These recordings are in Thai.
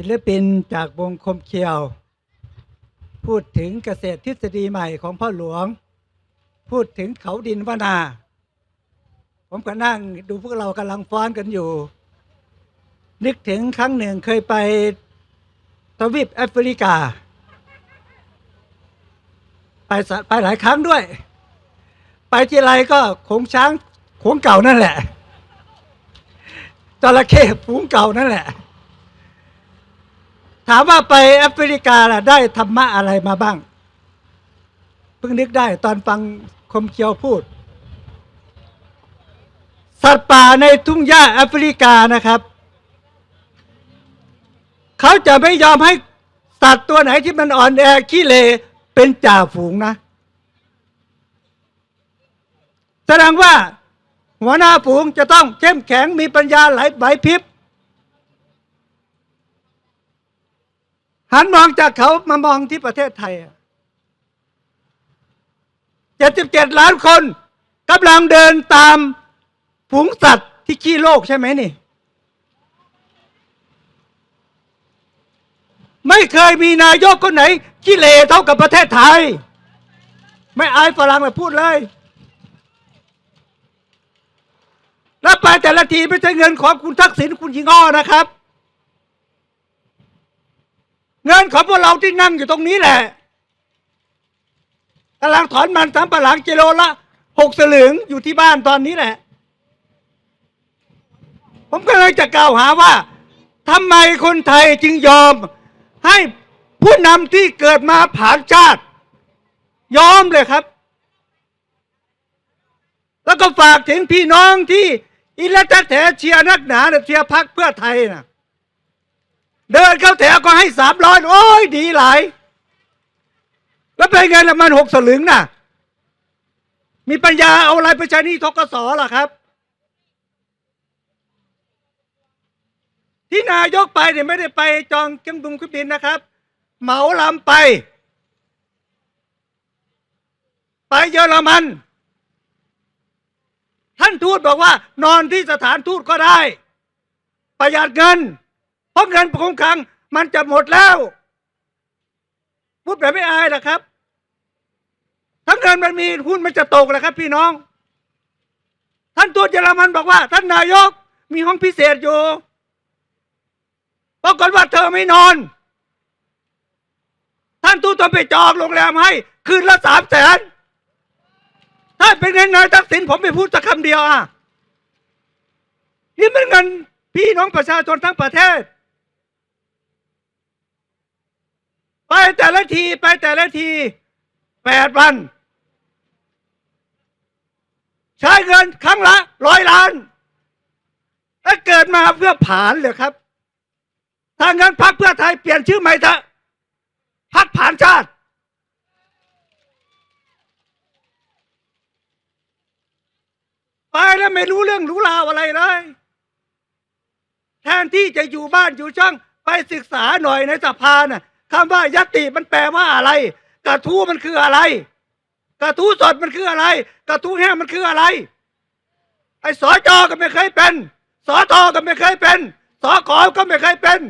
ศิลปินจากวงคมเคียว พูดถึงเกษตรทฤษฎีใหม่ของพ่อหลวง พูดถึงเขาดินวนา ผมก็นั่งดูพวกเรากำลังฟ้อนกันอยู่ นึกถึงครั้งหนึ่งเคยไปทวีปแอฟริกา ไปไปหลายครั้งด้วย ไปที่ไรก็ขงช้างขงเก่านั่นแหละจระเข้ฝูงเก่านั่นแหละ ถามว่าไปแอฟริกาล่ะได้ธรรมะอะไรมาบ้าง เพิ่งนึกได้ตอนฟังคมเคียวพูด สัตว์ป่าในทุ่งหญ้าแอฟริกานะครับ เขาจะไม่ยอมให้สัตว์ตัวไหนที่มันอ่อนแอขี้เลเป็นจ่าฝูงนะแสดงว่าหัวหน้าฝูงจะต้องเข้มแข็งมีปัญญาไหลไหวพริบ หันมองจากเขามามองที่ประเทศไทยเจ็ดสิบเจ็ดล้านคนกำลังเดินตามฝูงสัตว์ที่ขี้โลกใช่ไหมนี่ ไม่เคยมีนายกคนไหนขี้เลเท่ากับประเทศไทย ไม่อายฝรั่งเลยพูดเลยรับไปแต่ละทีไม่ใช่เงินของคุณทักษิณคุณยิงอ้อนะครับ เงินของพวกเราที่นั่งอยู่ตรงนี้แหละกำลังถอนมันสำปะหลังกิโลละหกสลึงอยู่ที่บ้านตอนนี้แหละ ผมก็เลยจะกล่าวหาว่าทำไมคนไทยจึงยอม ให้ผู้นำที่เกิดมาผานชาติ ยอมเลยครับ แล้วก็ฝากถึงพี่น้องที่อิละตะแถเชียร์นักหนาเนี่ยเชียร์พักเพื่อไทยนะ เดินเข้าแถวก็ให้สามร้อยโอ้ยดีหลาย แล้วเป็นไงละมันหกสลึงน่ะ มีปัญญาเอาอะไรไปใช้นี่ทกสล่ะครับ ที่นายกไปเนี่ยไม่ได้ไปจองเครื่องบินเครื่องบินนะครับ เหมาลำไป ไปเยอรมัน ท่านทูตบอกว่านอนที่สถานทูตก็ได้ ประหยัดเงิน เพราะเงินคงคลัง มันจะหมดแล้วพูดแบบไม่อายนะครับถ้าเงินมันมีหุ้นมันจะตกแหละครับ พี่น้อง ท่านทูตเยอรมันบอกว่า ท่านนายกมีห้องพิเศษอยู่ปรากฏว่าเธอไม่นอน ท่านทูตต้องไปจองโรงแรมให้ คืนละสามแสนถ้าเป็นเงินนายทักษิณผมไม่พูดสักคำเดียวอะนี่มันเงินพี่น้องประชาชนทั้งประเทศ ไป แต่ละทีไปแต่ละทีแปดวันใช้เงินครั้งละร้อยล้านถ้าเกิดมาเพื่อผ่านเลยครับถ้างั้นพักเพื่อไทยเปลี่ยนชื่อใหม่เถอะพักผ่านชาติไปแล้วไม่รู้เรื่องรู้ราวอะไรเลย แทนที่จะอยู่บ้านอยู่ช่องไปศึกษาหน่อยในสภาน่ะ คำว่ายติมันแปลว่าอะไร กระทู้มันคืออะไร กระทู้สดมันคืออะไร กระทู้แห้งมันคืออะไร ไอ้สอจอก็ไม่เคยเป็น สอทอก็ไม่เคยเป็นสอขอก็ไม่เคยเป็น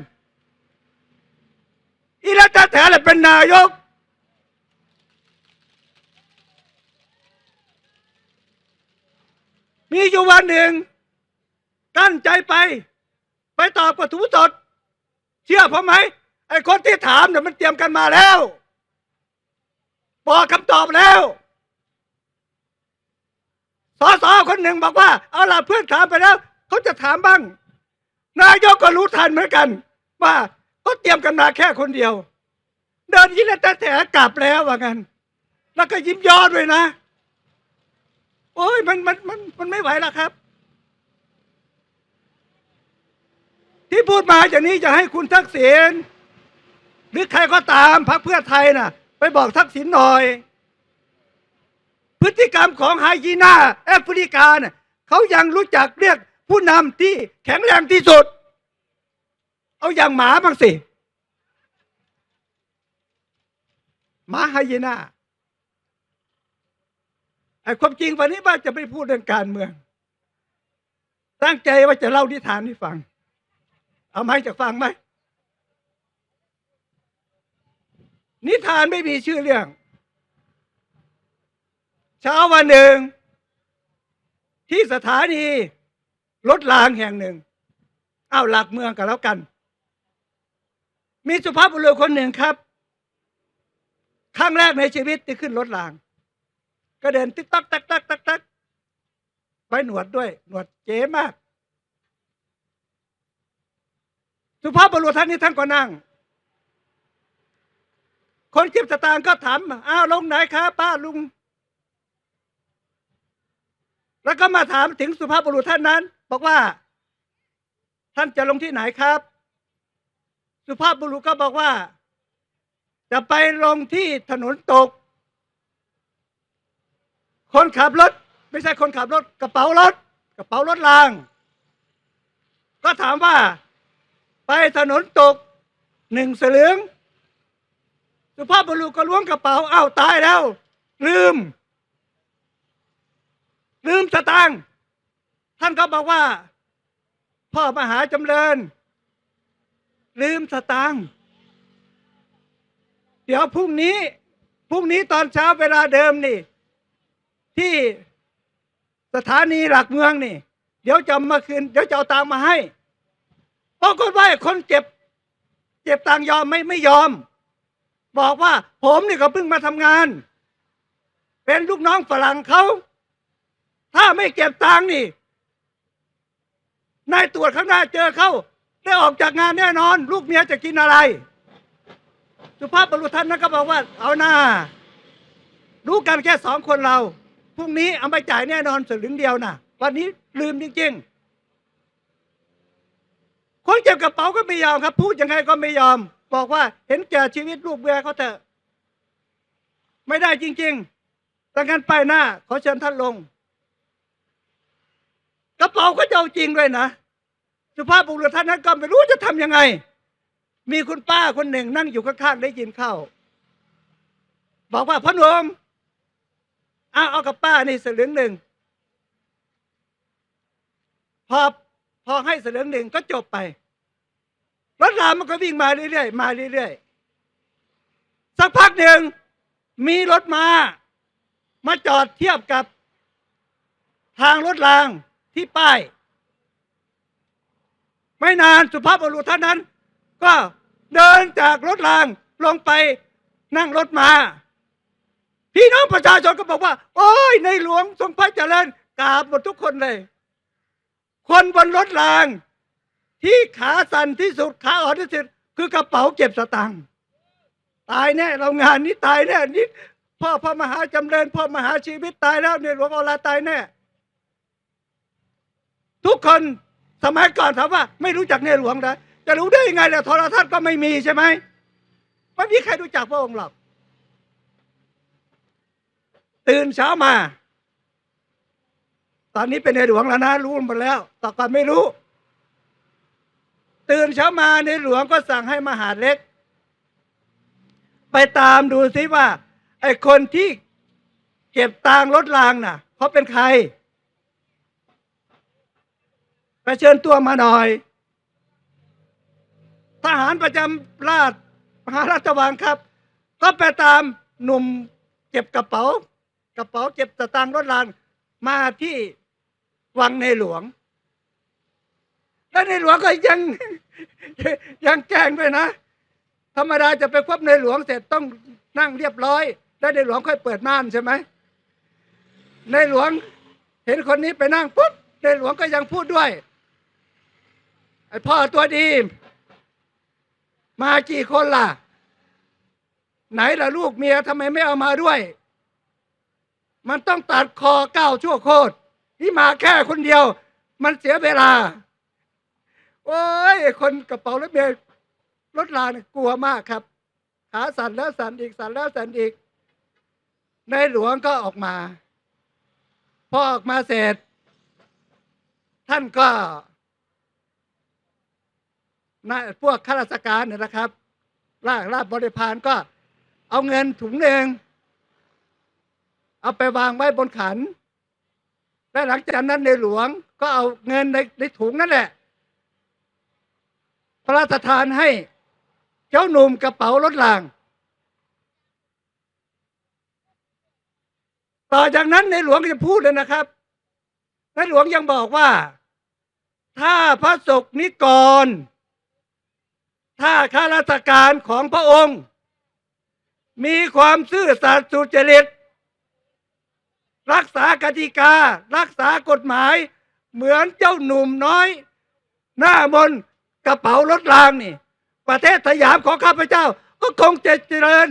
อีรัตแถแหละเป็นนายก มีอยู่วันหนึ่งตั้งใจไป ไปตอบกระทู้สด เชื่อผมไหม ไอ้คนที่ถามเนี่ยมันเตรียมกันมาแล้วบอกคำตอบแล้วสอสอคนหนึ่งบอกว่า เอาล่ะเพื่อนถามไปแล้วเขาจะถามบ้าง นายกก็รู้ทันเหมือนกัน ว่าก็เตรียมกันมาแค่คนเดียว เดินยิ้มแต่แถกลับแล้วว่างั้นแล้วก็ยิ้มยอนด้วยนะ โอ้ยมันมันมันมันไม่ไหวแล้วครับ ที่พูดมาอย่างนี้จะให้คุณทักษิณ หรือใครก็ตามพรรคเพื่อไทยน่ะ ไปบอกทักษิณหน่อย พฤติกรรมของไฮยีน่าแอฟริกาเนี่ยเขายังรู้จักเรียกผู้นำที่แข็งแรงที่สุด เอาอย่างหมาบ้างสิ หมาไฮยีน่าไอ้ความจริงวันนี้ว่าจะไม่พูดเรื่องการเมือง ตั้งใจว่าจะเล่านิทานให้ฟัง เอาไหมจะฟังไหม นิทานไม่มีชื่อเรื่อง เช้าวันหนึ่ง ที่สถานีรถรางแห่งหนึ่ง เอาหลักเมืองกันแล้วกัน มีสุภาพบุรุษคนหนึ่งครับครั้งแรกในชีวิตที่ขึ้นรถราง ก็เดินติ๊กตักตักตักตักตักไว้หนวดด้วย หนวดเก๋มาก สุภาพบุรุษท่านนี้ท่านก็นั่ง คนเก็บสตางค์ก็ถามอ้าวลงไหนครับป้าลุง แล้วก็มาถามถึงสุภาพบุรุษท่านนั้น บอกว่า ท่านจะลงที่ไหนครับ สุภาพบุรุษก็บอกว่า จะไปลงที่ถนนตก คนขับรถ ไม่ใช่คนขับรถ กระเป๋ารถ กระเป๋ารถราง ก็ถามว่า ไปถนนตกหนึ่งสลึง สุภาพบุรุษก็ล้วงกระเป๋าอ้าวตายแล้ว ลืม ลืมสตางค์ท่านก็บอกว่า พ่อมหาจำเริญ ลืมสตางค์เดี๋ยวพรุ่งนี้พรุ่งนี้ตอนเช้าเวลาเดิมนี่ ที่สถานีหลักเมืองนี่ เดี๋ยวจะมาคืนเดี๋ยวจะเอาตังค์มาให้ปรากฏว่าคนเก็บเก็บตังค์ยอมไม่ไม่ยอม บอกว่า ผมนี่ก็เพิ่งมาทำงาน เป็นลูกน้องฝรั่งเขา ถ้าไม่เก็บตังค์นี่ นายตรวจข้างหน้าเจอเขาได้ออกจากงานแน่นอน ลูกเมียจะกินอะไร สุภาพบุรุษท่านนั้นก็บอกว่า เอาหน้า รู้กันแค่สองคนเราพรุ่งนี้เอาไปจ่ายแน่นอนสลึงเดียวนะวันนี้ลืมจริงๆคนเก็บกระเป๋าก็ไม่ยอมครับ พูดยังไงก็ไม่ยอม บอกว่าเห็นแก่ชีวิตลูกเมียเขาเถอะไม่ได้จริงๆดังนั้นไปหน้าขอเชิญท่านลง กระเป๋าก็เจะเอาจริงด้วยนะสุภาพบุรุษท่านนั้นก็ไม่รู้จะทำยังไง มีคุณป้าคนหนึ่งนั่งอยู่ข้างๆได้ยินเข้า บอกว่าพ่อหนุ่มเอาเอากับป้านี่สลึงหนึ่งพอพอให้สลึงหนึ่งก็จบไป รถรามมันก็วิ่งมาเรื่อยๆมาเรื่อยๆสักพักหนึ่งมีรถมา มาจอดเทียบกับ ทางรถรางที่ป้าย ไม่นานสุภาพบุรุษท่านนั้น ก็เดินจากรถรางลงไปนั่งรถมา พี่น้องประชาชนก็บอกว่า โอ้ยในหลวงทรงพระเจริญกราบหมดทุกคนเลย คนบนรถราง ที่ขาสั่นที่สุดขาอ่อนที่สุดคือกระเป๋าเก็บสตางค์ตายแน่เรางานนี้ตายแน่นี่พ่อพระมหาจำเริญพ่อมหาชีวิตตายแล้วในหลวงอลาตายแน่ ทุกคนสมัยก่อนถามว่า ไม่รู้จักในหลวงนะจะรู้ได้ยังไงล่ะโทรทัศน์ก็ไม่มีใช่ไหมไม่มีใครรู้จักพระองค์หรอกตื่นเช้ามา ตอนนี้เป็นในหลวงแล้วนะรู้หมดแล้วต่อก่อนไม่รู้ ตื่นเช้ามาในหลวงก็สั่งให้มหาเล็ก ไปตามดูซิว่า ไอ้คนที่เก็บตังรถรางน่ะเขาเป็นใครไปเชิญตัวมาหน่อย ทหารประจำราชมหาราชวังครับ ก็ไปตามหนุ่มเก็บกระเป๋า กระเป๋าเก็บสตางรถรางมาที่วังในหลวง แล้วในหลวงก็ยังยังแจ้งด้วยนะ ธรรมดาจะไปควบในหลวงเสร็จต้องนั่งเรียบร้อย แล้วในหลวงค่อยเปิดม่านใช่ไหมในหลวงเห็นคนนี้ไปนั่งปุ๊บในหลวงก็ยังพูดด้วยไอพ่อตัวดี มากี่คนล่ะ ไหนล่ะลูกเมียทำไมไม่เอามาด้วย มันต้องตัดคอเก้าชั่วโคตรนี่มาแค่คนเดียว มันเสียเวลา โอ้ยคนกระเป๋ารถเมล์รถลาเนี่ยกลัวมากครับ ขาสั่นแล้วสั่นอีกสั่นแล้วสั่นอีก ในหลวงก็ออกมา พอออกมาเสร็จ ท่านก็นะพวกข้าราชการเนี่ยนะครับราชราชบริพารก็ เอาเงินถุงหนึ่งเอาไปวางไว้บนขัน และหลังจากนั้นในหลวงก็เอาเงินในในถุงนั่นแหละ พระราชทานให้เจ้าหนุ่มกระเป๋ารถราง ต่อจากนั้นในหลวงก็จะพูดเลยนะครับในหลวงยังบอกว่า ถ้าพระศกนิกร ถ้าข้าราชการของพระองค์ มีความซื่อสัตย์สุจริต รักษากติกา รักษากฎหมาย เหมือนเจ้าหนุ่มน้อย หน้ามน กระเป๋ารถรางนี่ ประเทศสยามของข้าพเจ้า ก็คงจะเจริญ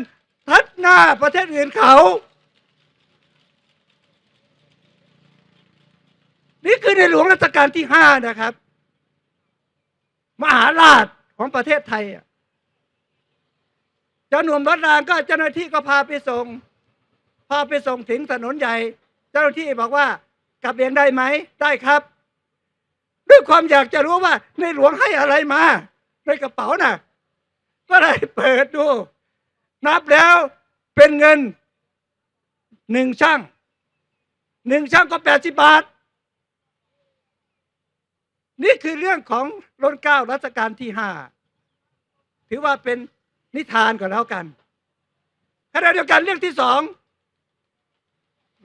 ทัดหน้าประเทศอื่นเขา นี่คือในหลวงรัชกาลที่ห้านะครับ มหาราชของประเทศไทยเจ้าหนุ่มรถรางก็เจ้าหน้าที่ก็พาไปส่ง พาไปส่งถึงถนนใหญ่ เจ้าหน้าที่บอกว่ากลับเองได้ไหมได้ครับ ด้วยความอยากจะรู้ว่า ในหลวงให้อะไรมา ในกระเป๋าน่ะ ก็เลยเปิดดู นับแล้วเป็นเงินหนึ่งช่างหนึ่งช่างก็แปดสิบบาท นี่คือเรื่องของรัชเก้ารัชกาลที่ห้าถือว่าเป็นนิทานก่อนแล้วกันขณะเดียวกันเรื่องที่สอง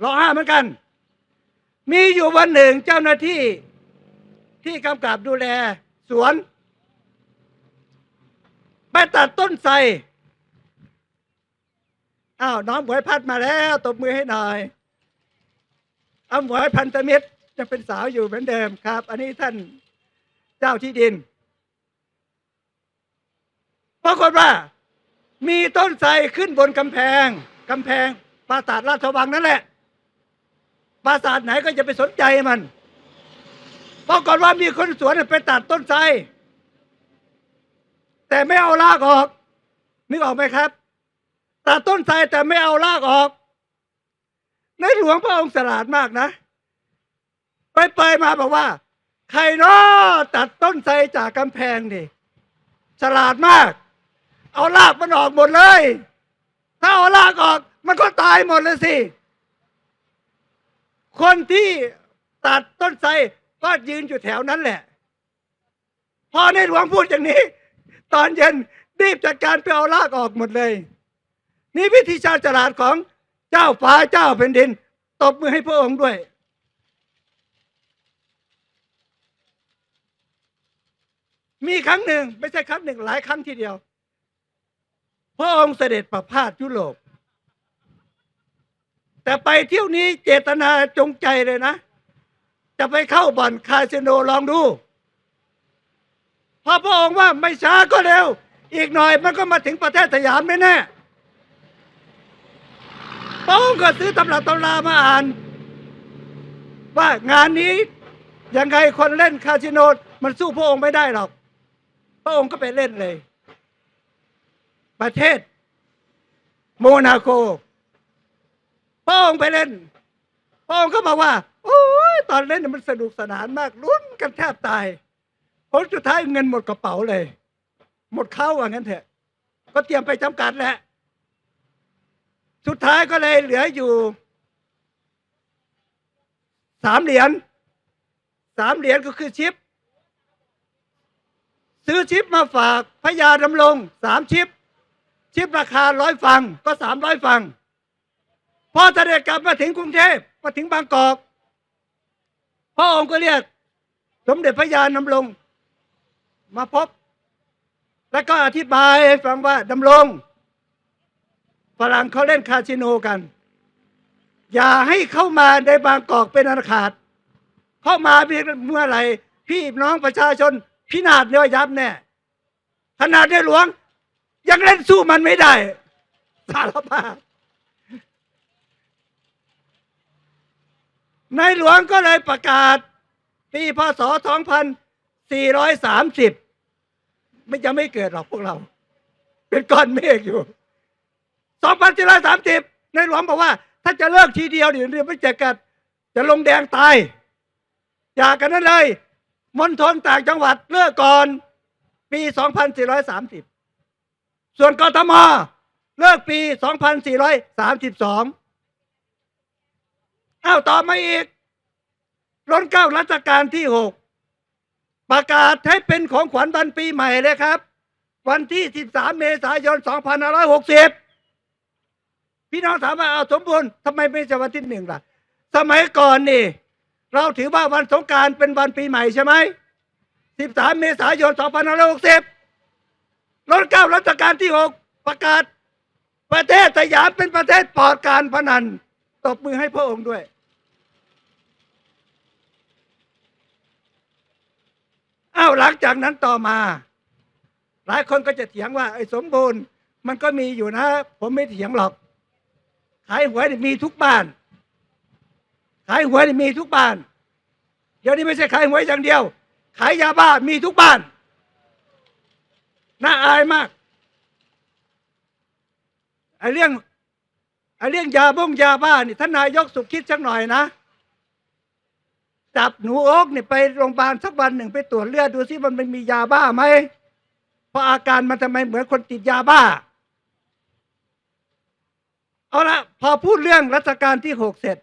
รอห้าเหมือนกัน มีอยู่วันหนึ่งเจ้าหน้าที่ ที่กำกับดูแลสวน ไปตัดต้นไทรอ้าวน้องหมวยพัดมาแล้วตบมือให้หน่อยเอาหมวยพันธมิตรยังเป็นสาวอยู่เหมือนเดิมครับ อันนี้ท่านเจ้าที่ดินปรากฏว่า มีต้นไทรขึ้นบนกำแพงกำแพงปราสาทราชวังนั่นแหละปราสาทไหนก็จะไปสนใจมัน ปรากฏว่ามีคนสวนไปตัดต้นไทรแต่ไม่เอารากออก นึกออกไหมครับ ตัดต้นไทรแต่ไม่เอารากออก ในหลวงพระองค์ฉลาดมากนะ ไปไปมาบอกว่า ใครนาะตัดต้นไทรจากกำแพงดิฉลาดมาก เอารากมันออกหมดเลย ถ้าเอารากออก มันก็ตายหมดเลยสิ คนที่ตัดต้นไทร ก็ยืนอยู่แถวนั้นแหละ พอในหลวงพูดอย่างนี้ ตอนเย็นรีบจัดการไปเอารากออกหมดเลย นี่วิธีชาญฉลาดของเจ้าฟ้าเจ้าแผ่นดิน ตบมือให้พระองค์ด้วย มีครั้งหนึ่งไม่ใช่ครั้งหนึ่งหลายครั้งทีเดียว พระองค์เสด็จประพาสยุโรปแต่ไปเที่ยวนี้เจตนาจงใจเลยนะ จะไปเข้าบ่อนคาสิโนลองดูพอพระองค์ว่าไม่ช้าก็เร็ว อีกหน่อยมันก็มาถึงประเทศสยามแน่ๆพระองค์ก็ซื้อตำรับตำรามาอ่าน ว่างานนี้ยังไงคนเล่นคาสิโนมันสู้พระองค์ไม่ได้หรอก พระองค์ก็ไปเล่นเลย ประเทศ โมนาโก พระองค์ไปเล่น พระองค์ก็บอกว่าโอ้ ตอนเล่นมันสนุกสนานมากลุ้นกันแทบตายผลสุดท้ายเงินหมดกระเป๋าเลย หมดเข้าว่างั้นเถอะ ก็เตรียมไปจำกัดแหละสุดท้ายก็เลยเหลืออยู่สามเหรียญสามเหรียญก็คือชิป ซื้อชิปมาฝากพญาดำรงสามชิป ชิปราคาร้อยฟังก็สามร้อยฟัง พอเสด็จกลับมาถึงกรุงเทพมาถึงบางกอก ระองค์ก็เรียก สมเด็จพระยาดำรงมาพบ แล้วก็อธิบายให้ฟังว่าดำรงฝรั่งเขาเล่นคาสิโนกัน อย่าให้เข้ามาในบางกอกเป็นอันขาด เข้ามาเมื่อไหร่พี่น้องประชาชน พินาศเนื้อยับแน่ขนาดในหลวง ยังเล่นสู้มันไม่ได้ สารภาพ ในหลวงก็เลยประกาศปีพศ 2430 ไม่จะไม่เกิดหรอกพวกเรา เป็นก้อนเมฆอยู่ 2430 ในหลวงบอกว่า ถ้าจะเลิกทีเดียวเดี๋ยวเดี๋ยวไม่จะกัด จะลงแดงตายจากกันนั้นเลยมณฑลต่างจังหวัดเลิกก่อน ปี 2430 ส่วนกทมเลิกปี 2432 อ้าวต่อมาอีกร้นเก้ารัชกาลที่หกประกาศให้เป็นของขวัญวันปีใหม่เลยครับ วันที่ 13 เมษายน 2560 พี่น้องถามว่าเอาสมบูรณ์ทำไมไม่ใช่วันที่หนึ่งล่ะ สมัยก่อนนี่ เราถือว่าวันสงการเป็นวันปีใหม่ใช่ไหม 13 เมษายน 2560รัชเก้ารัชกาลที่ 6 ประกาศ ประเทศสยามเป็นประเทศปลอดการพนัน ตบมือให้พระองค์ด้วย อ้าวหลังจากนั้นต่อมา หลายคนก็จะเถียงว่าไอ้สมบูรณ์มันก็มีอยู่นะ ผมไม่เถียงหรอก ขายหวยมีทุกบ้าน ขายหวยมีทุกบ้าน เดี๋ยวนี้ไม่ใช่ขายหวยอย่างเดียว ขายยาบ้ามีทุกบ้าน น่าอายมากไอ้เรื่อง เรื่องยาบ้งยาบ้านี่ท่านนายกสุขคิดสักหน่อยนะจับหนูโอ๊กนี่ไปโรงพยาบาลสักวันหนึ่งไปตรวจเลือดดูซิมันมียาบ้าไหมเพราะอาการมันทำไมเหมือนคนติดยาบ้า เอาละพอพูดเรื่องรัชกาลที่หกเสร็จ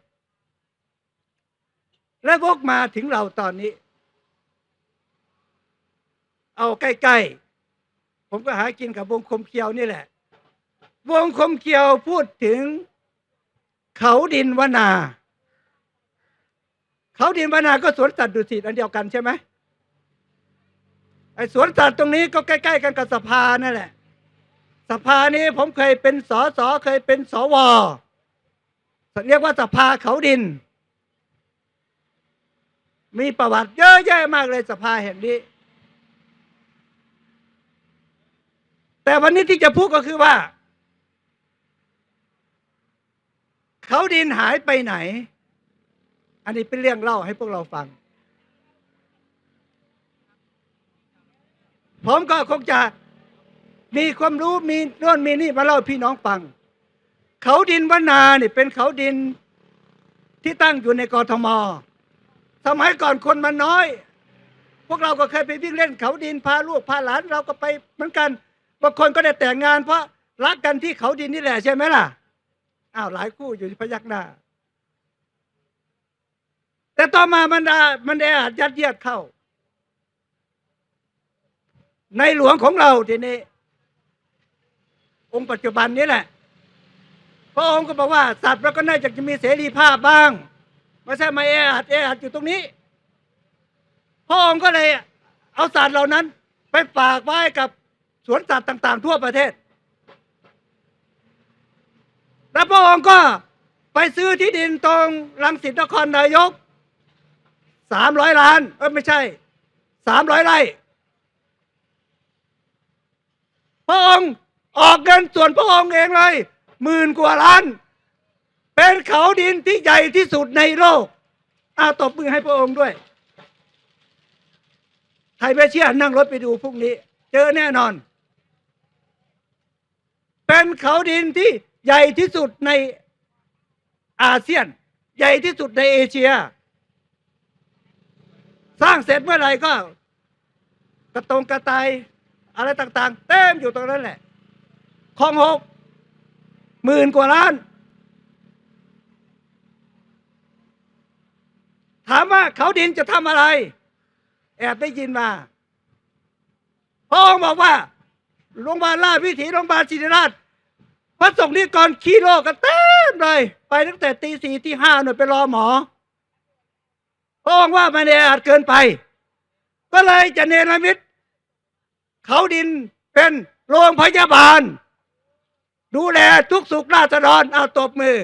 และวกมาถึงเราตอนนี้ เอาใกล้ๆ ผมก็หากินกับวงคมเคียวนี่แหละ วงคมเคียวพูดถึง เขาดินวนา เขาดินวนาก็สวนสัตว์ดุสิตอันเดียวกันใช่ไหมไอ้สวนสัตว์ตรงนี้ก็ใกล้ ๆ กันกับสภานั่นแหละ สภานี้ผมเคยเป็นสอสอเคยเป็นสวเรียกว่าสภาเขาดิน มีประวัติเยอะแยะมากเลยสภาแห่งนี้ แต่วันนี้ที่จะพูดก็คือว่า เขาดินหายไปไหน อันนี้เป็นเรื่องเล่าให้พวกเราฟัง ผมก็คงจะมีความรู้มีโน่นมีนี่มาเล่าพี่น้องฟัง เขาดินวนาเนี่ยเป็นเขาดินที่ตั้งอยู่ในกรทม สมัยก่อนคนมันน้อย พวกเราก็เคยไปวิ่งเล่นเขาดินพาลูกพาหลานเราก็ไปเหมือนกันบางคนก็ได้แต่งงานเพราะรักกันที่เขาดินนี่แหละใช่ไหมล่ะ อ้าวหลายคู่อยู่ที่พยักหน้า แต่ต่อมามันดามันแออัดยัดเยียดเข้า ในหลวงของเราทีนี้ องค์ปัจจุบันนี้แหละพระองค์ก็บอกว่าสัตว์เราก็น่าจะมีเสรีภาพบ้างไม่ใช่มาแออัดแออัดอยู่ตรงนี้ พระองค์ก็เลยเอาสัตว์เหล่านั้น ไปฝากไว้กับสวนสัตว์ต่าง ๆ ทั่วประเทศ แล้วพระองค์ก็ไปซื้อที่ดินตรงรังสิตนครนายกสามร้อยล้าน เออไม่ใช่สามร้อยไร่พระองค์ออกเงินส่วนพระองค์เองเลยหมื่นกว่าล้าน เป็นเขาดินที่ใหญ่ที่สุดในโลกอาตบมือให้พระองค์ด้วยใครไม่เชื่อนั่งรถไปดูพรุ่งนี้ เจอแน่นอน เป็นเขาดินที่ ใหญ่ที่สุดในอาเซียน ใหญ่ที่สุดในเอเชีย สร้างเสร็จเมื่อไหร่ก็ กระตรงกระตายอะไรต่างๆ เต็มอยู่ตรงนั้นแหละคลองหกหมื่นกว่าล้าน ถามว่าเขาดินจะทำอะไร แอบได้ยินมาพระองบอกว่าโรงพยาบาลราชวิถีโรงพยาบาลศิริราช พระสงฆ์นิกรขี้โลกกันเต็มเลย ไปตั้งแต่ตีสี่ที่ห้าหน่วยไปรอหมอพระองค์ว่ามันแออัดเกินไป ก็เลยจะเนรมิตเขาดินเป็นโรงพยาบาล ดูแลทุกสุขราษฎรเอาตบมือ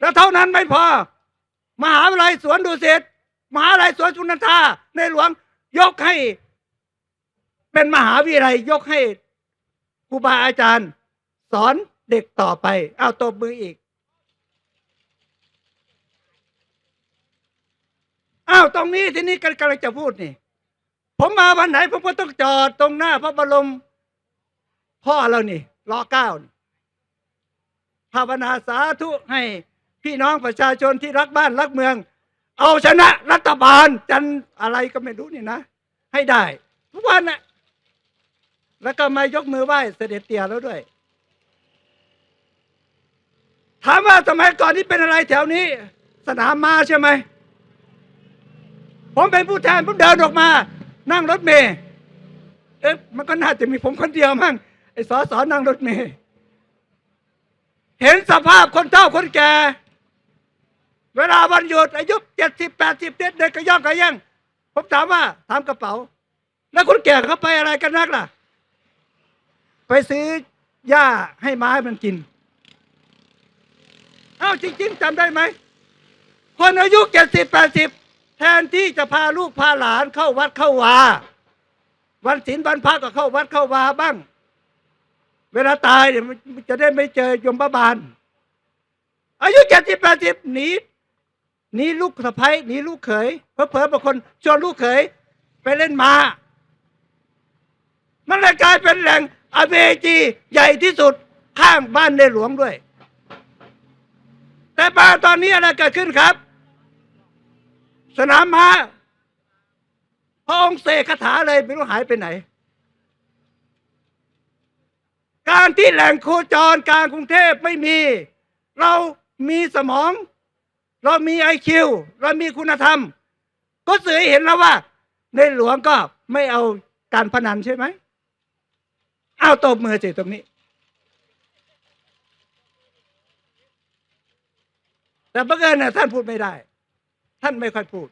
แล้วเท่านั้นไม่พอ มหาวิทยาลัยสวนดุสิตมหาวิทยาลัยสวนสุนันทาในหลวง ยกให้ เป็นมหาวิทยาลัยยกให้ครูบาอาจารย์ สอนเด็กต่อไป เอาตบมืออีกอ้าวตรงนี้ที่นี่กำลังจะพูดนี่ ผมมาวันไหนผมก็ต้องจอดตรงหน้า พระบรมพ่อเรานี่รอเก้านี่ภาวนาสาธุให้พี่น้องประชาชนที่รักบ้านรักเมือง เอาชนะรัฐบาลจันอะไรก็ไม่รู้นี่นะ ให้ได้ ทุกวันนะแล้วก็มายกมือไหว้เสด็จเตี่ยแล้วด้วย ถามว่าสมัยก่อนนี่เป็นอะไรแถวนี้ สนามมาใช่ไหม ผมเป็นผู้แทนผมเดินออกมา นั่งรถเมย์เอ๊ะมันก็น่าจะมีผมคนเดียวมั้งไอ้สอสอนั่งรถเมล์เห็นสภาพคนเฒ่าคนแก่ เวลาวันหยุดอายุเจ็ดสิบแปดสิบเด็กเด็กก็ย่องก็ย่งผมถามว่าถามกระเป๋า แล้วคนแก่เขาไปอะไรกันนักล่ะ ไปซื้อหญ้าให้ม้มันกิน เอ้าจริง ๆจำได้ไหมคนอายุเจ็ดสิบแปดสิบแทนที่จะพาลูกพาหลานเข้าวัดเข้าวาวันศีลวันพระก็เข้าวัดเข้าวาบ้าง เวลาตายเนี่ยจะได้ไม่เจอยมบาลอายุเจ็ดสิบแปดสิบหนี หนีลูกสะพ้ยหนีลูกเขยเพอเพอบางคนชวนลูกเขยไปเล่นมา มันเลยกลายเป็นแหล่งอเวจีใหญ่ที่สุดข้างบ้านในหลวงด้วย แต่มาตอนนี้อะไรเกิดขึ้นครับ สนามม้าพระองค์เสกคาถาเลยไม่รู้หายไปไหน การที่แหล่งโคจรกลางกรุงเทพไม่มี เรามีสมอง เรามีไอคิวเรามีคุณธรรม ก็สื่อให้เห็นแล้วว่า ในหลวงก็ไม่เอาการพนันใช่ไหมเอาตบมือสิตรงนี้ แต่บังเอิญนะท่านพูดไม่ได้ ท่านไม่ค่อยพูด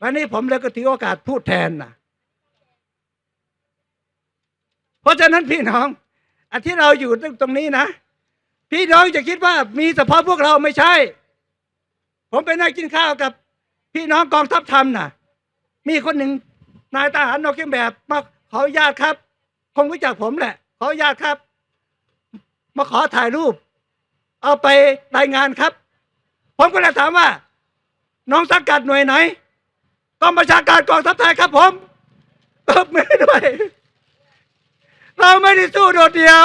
วันนี้ผมเลยก็ถือโอกาสพูดแทนนะเพราะฉะนั้นพี่น้องอันที่เราอยู่ตรงนี้นะ พี่น้องจะคิดว่ามีเฉพาะพวกเราไม่ใช่ ผมไปนั่งกินข้าวกับ พี่น้องกองทัพธรรมน่ะ มีคนหนึ่งนายทหารนอกเครื่องแบบมาขออนุญาตครับ คงรู้จักผมแหละ ขออนุญาตครับ มาขอถ่ายรูป เอาไปรายงานครับ ผมก็เลยถามว่า น้องสังกัดหน่วยไหนกองบัญชาการกองทัพไทยครับผมตบมือด้วย เราไม่ได้สู้โดดเดียว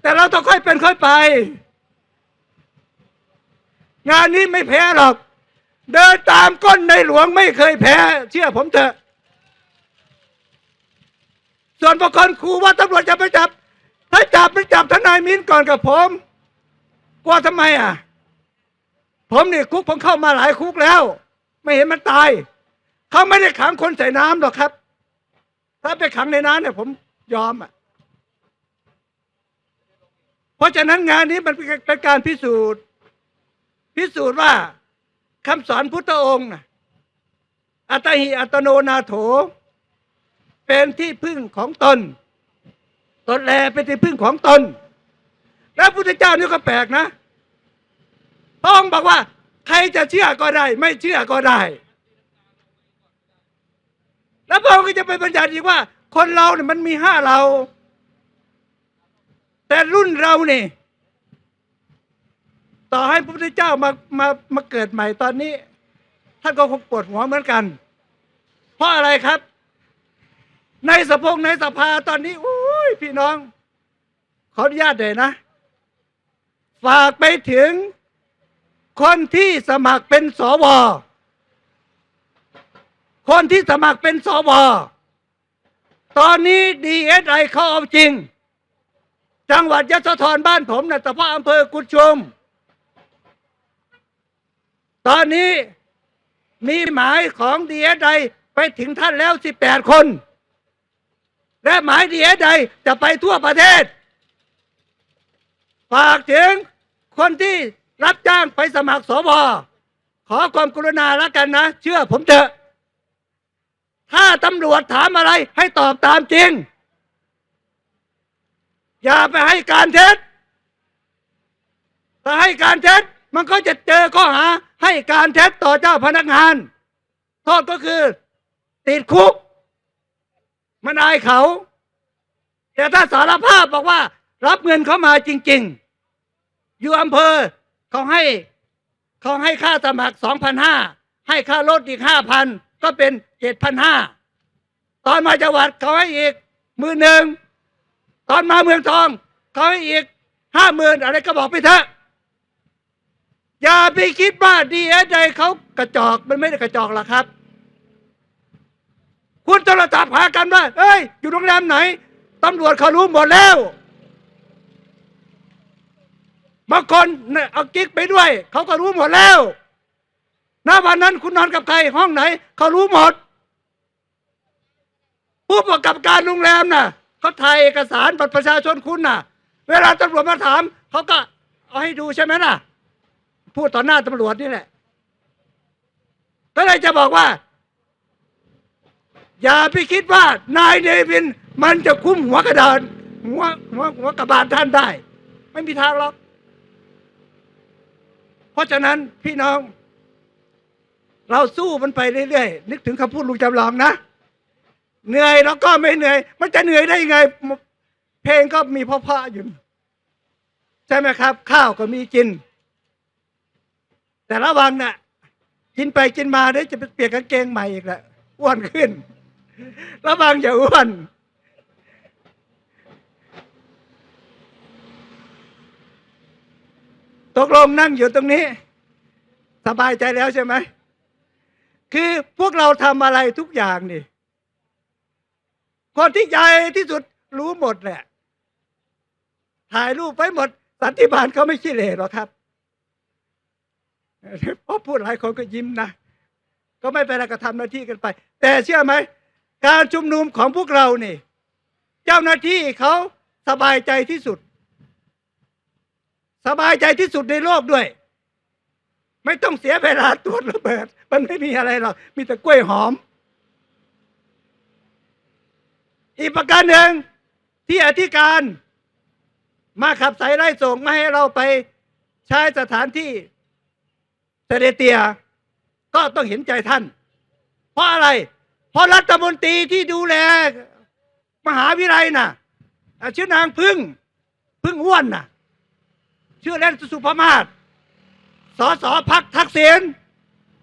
แต่เราต้องค่อยเป็นค่อยไป งานนี้ไม่แพ้หรอก เดินตามก้นในหลวงไม่เคยแพ้ เชื่อผมเถอะ ส่วนบางคนครูว่าตำรวจจะไปจับถ้จับไปจับทนายมิ้นก่อนกับผมกลัวทำไมอะ ผมนี่คุกผมเข้ามาหลายคุกแล้ว ไม่เห็นมันตาย เขาไม่ได้ขังคนใส่น้ำหรอกครับ ถ้าไปขังในน้ำเนี่ยผมยอมอะเพราะฉะนั้นงานนี้มันเป็นการพิสูจน์ พิสูจน์ว่าคำสอนพุทธองค์นะอัตหิอัตโนนาโถ เป็นที่พึ่งของตน ตนแลเป็นที่พึ่งของตน แล้วพุทธเจ้านี่ก็แปลกนะพระองค์บอกว่า ใครจะเชื่อก็ได้ ไม่เชื่อก็ได้ แล้วพระองค์ก็จะไปบัญญัติอีกว่า คนเราเนี่ยมันมีห้าเรา แต่รุ่นเราเนี่ย ต่อให้พระพุทธเจ้ามามามาเกิดใหม่ตอนนี้ ท่านก็คงปวดหัวเหมือนกัน เพราะอะไรครับ ในสภงในสภาตอนนี้อุ้ยพี่น้อง ขออนุญาตเลยนะ ฝากไปถึง คนที่สมัครเป็นสวคนที่สมัครเป็นสวตอนนี้ดีเอสไอเขาเอาจริง จังหวัดยะโสธรบ้านผมนะ่ะเฉพาะอำเภอกุดชุม ตอนนี้มีหมายของดีเอสไอไปถึงท่านแล้ว18คน และหมายดีเอสไอจะไปทั่วประเทศ ฝากถึงคนที่รับจ้างไปสมัครสวขอความกรุณาแล้วกันนะ เชื่อผมเถอะ ถ้าตำรวจถามอะไรให้ตอบตามจริง อย่าไปให้การเท็จถ้าให้การเท็จ มันก็จะเจอข้อหาให้การเท็จต่อเจ้าพนักงาน โทษก็คือ ติดคุก มันอายเขา แต่ถ้าสารภาพบอกว่า รับเงินเขามาจริง ๆ อยู่อำเภอเขาให้เขาให้ค่าสมัครสองพันห้าให้ค่ารถอีกห้าพันก็เป็นเจ็ดพันห้าตอนมาจังหวัดเขาให้อีกหมื่นหนึ่งตอนมาเมืองทองเขาให้อีกห้าหมื่นอะไรก็บอกไปเถอะ อย่าไปคิดว่าดีเอสไเขากระจอกมันไม่ได้กระจอกหรอกครับ คุณโทรศัพท์หากันว่าเอ้ย อยู่โรงแรมไหนตำรวจเขารู้หมดแล้วบางคนเนี่ยเอากิ๊กไปด้วย เขาก็รู้หมดแล้วณวันนั้นคุณนอนกับใครห้องไหน เขารู้หมด ผู้ประกอบการโรงแรมน่ะเขาถ่ายเอกสารบัตรประชาชนคุณน่ะ เวลาตำรวจมาถาม เขาก็เอาให้ดูใช่ไหมล่ะ พูดต่อหน้าตำรวจนี่แหละก็เลยจะบอกว่า อย่าไปคิดว่านายเนวิน มันจะคุ้มหัวกระดานหัวหัวหัวกระบาลท่านได้ ไม่มีทางหรอก เพราะฉะนั้นพี่น้อง เราสู้มันไปเรื่อยๆนึกถึงคำพูดลุงจำลองนะเหนื่อยแล้วก็ไม่เหนื่อย มันจะเหนื่อยได้ยังไง เพลงก็มีพ่อๆอยู่ใช่ไหมครับ ข้าวก็มีกิน แต่ระวังนะ่ะ กินไปกินมาเดี๋ยวจะไปเปลี่ยนกางเกงใหม่อีกแหละอ้วนขึ้น ระวังอย่าอ้วนตกลงนั่งอยู่ตรงนี้ สบายใจแล้วใช่ไหม คือพวกเราทำอะไรทุกอย่างนี่คนที่ใหญ่ที่สุดรู้หมดแหละ ถ่ายรูปไว้หมด สันติบาลเขาไม่ขี้เหร่หรอกครับ พราะพูดหลายคนก็ยิ้มนะ ก็ไม่เป็นไรก็ทำหน้าที่กันไป แต่เชื่อไหม การชุมนุมของพวกเรานี่ เจ้าหน้าที่เขาสบายใจที่สุด สบายใจที่สุดในโลกด้วย ไม่ต้องเสียเวลาตรวจระเบิด มันไม่มีอะไรหรอก มีแต่กล้วยหอม อีกประการหนึ่งที่อธิการ มาขับสายไล่ส่งไม่ให้เราไปใช้สถานที่ เสเดเตีย ก็ต้องเห็นใจท่าน เพราะอะไร เพราะรัฐมนตรีที่ดูแล มหาวิทยาลัยน่ะชื่อนางพึ่งพึ่งอ้วนน่ะ ชื่อเล่นสุภมาศสอสอพักทักษิณ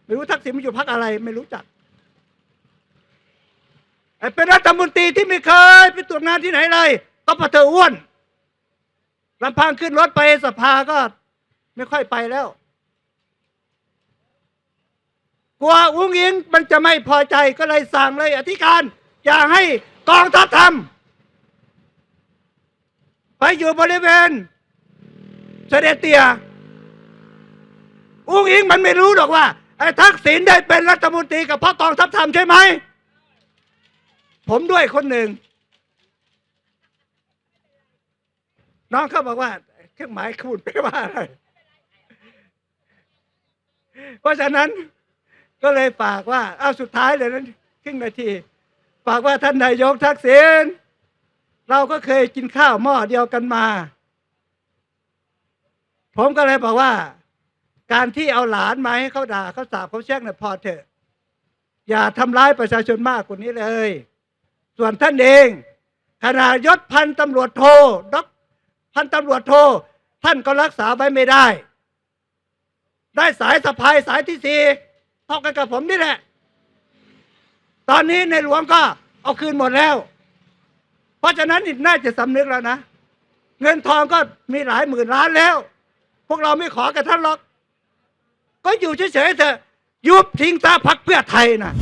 ไม่รู้ทักษิณมันอยู่พักอะไร ไม่รู้จักเป็นรัฐมนตรีที่ไม่เคยไปตรวจงานที่ไหนเลยก็เพระเธออ้วนลำพังขึ้นรถไปสภาก็ไม่ค่อยไปแล้ว กลัวอุ้งอิงมันจะไม่พอใจก็เลยสั่งเลยอธิการ อย่าให้กองทัพทำไปอยู่บริเวณเสด็จเตียอุ้งอิงมันไม่รู้หรอกว่าไอ้ทักษิณได้เป็นรัฐมนตรีกับพระกองทัพทำใช่ไหม ผมด้วยคนหนึ่ง น้องเขาบอกว่าเครื่องหมายคูณแปลว่าอะไร เพราะฉะนั้น ก็เลยฝากว่าเอาสุดท้ายเลยนั้นครึ่งนาที ฝากว่าท่านนายกทักษิณเราก็เคยกินข้าวหม้อเดียวกันมา ผมก็เลยบอกว่า การที่เอาหลานมาให้เขาด่าเขาสาบเขาแช่งเนี่ยพอเถอะ อย่าทำร้ายประชาชนมากกว่านี้เลย ส่วนท่านเองขณะยศพันตำรวจโทดอกพันตำรวจโท ท่านก็รักษาไว้ไม่ได้ ได้สายสะพายสายที่สี่ ท่ากันกับผมนี่แหละ ตอนนี้ในหลวงก็เอาคืนหมดแล้ว เพราะฉะนั้นนี่น่าจะสำนึกแล้วนะ เงินทองก็มีหลายหมื่นล้านแล้ว พวกเราไม่ขอกับท่านหรอก ก็อยู่เฉยๆเถอะยุบทิ้งตาพักเพื่อไทยน่ะ